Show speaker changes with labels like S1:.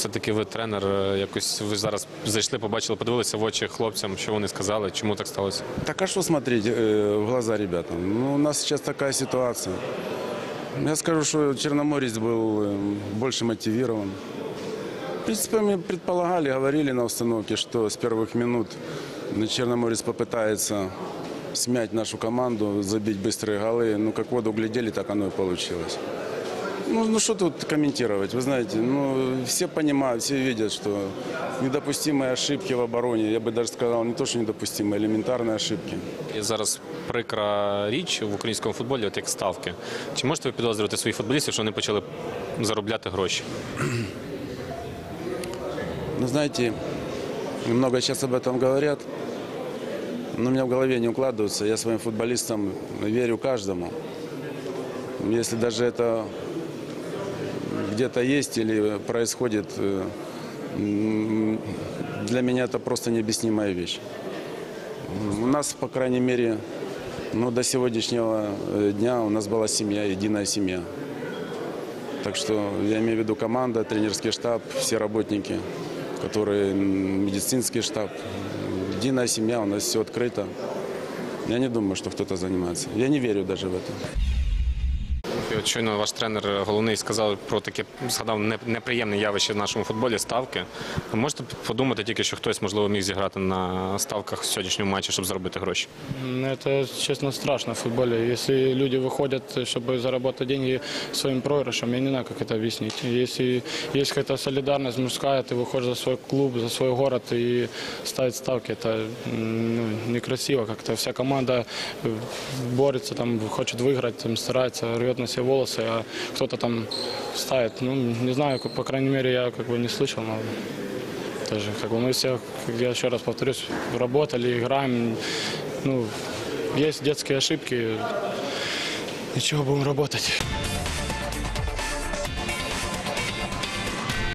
S1: все-таки ви тренер, е, якось ви зараз зайшли, побачили, подивилися в очі хлопцям, що вони сказали, чому так сталося?
S2: Так а что смотреть э, в глаза ребятам? Ну, у нас сейчас такая ситуация. Я скажу, что Черноморец был э, больше мотивирован. В принципе, мы предполагали, говорили на установке, что с первых минут Черноморец попытается смять нашу команду, забить быстрые голы. Ну, как воду глядели, так оно и получилось. Ну, ну что тут комментировать? Вы знаете, ну, все понимают, все видят, что недопустимые ошибки в обороне, я бы даже сказал, не то, что недопустимые, элементарные ошибки.
S1: Є зараз прикра річ в українському футболі, от як ставки. Чи можете ви підозрювати своїх футболістів, що вони почали заробляти гроші?
S2: Ну, знаете, много сейчас об этом говорят, но у меня в голове не укладывается. Я своим футболистам верю каждому. Если даже это где-то есть или происходит, э, для меня это просто необъяснимая вещь. У нас, по крайней мере, ну, до сегодняшнего э, дня у нас была семья, единая семья. Так что я имею в виду команда, тренерский штаб, все работники, которые медицинский штаб. Единая семья, у нас все открыто. Я не думаю, что кто-то занимается. Я не верю даже в это.
S1: І от щойно ваш тренер е, головний сказав про таке, згадав не- неприємне явище в нашому футболі ставки. Ви можете подумати тільки, що хтось можливо міг зіграти на ставках в сьогоднішньому матчі, щоб заробити гроші?
S3: М, Это, честно, страшно в футболе. Если люди выходят, чтобы заработать деньги своим проигрышем, я не знаю, как это объяснить. Если есть какая-то солидарность мужская, ты выходишь за свой клуб, за свой город и ставить ставки, это м, ну, некрасиво как-то. Вся команда э, борется, там, хочет выиграть, там, старается, рвет на себе Волосы, а кто-то там ставит. Ну, не знаю, по крайней мере, я как бы не слышал, но тоже, как бы мы все, как я еще раз повторюсь, работали, играем. Ну, есть детские ошибки. Ничего, будем работать.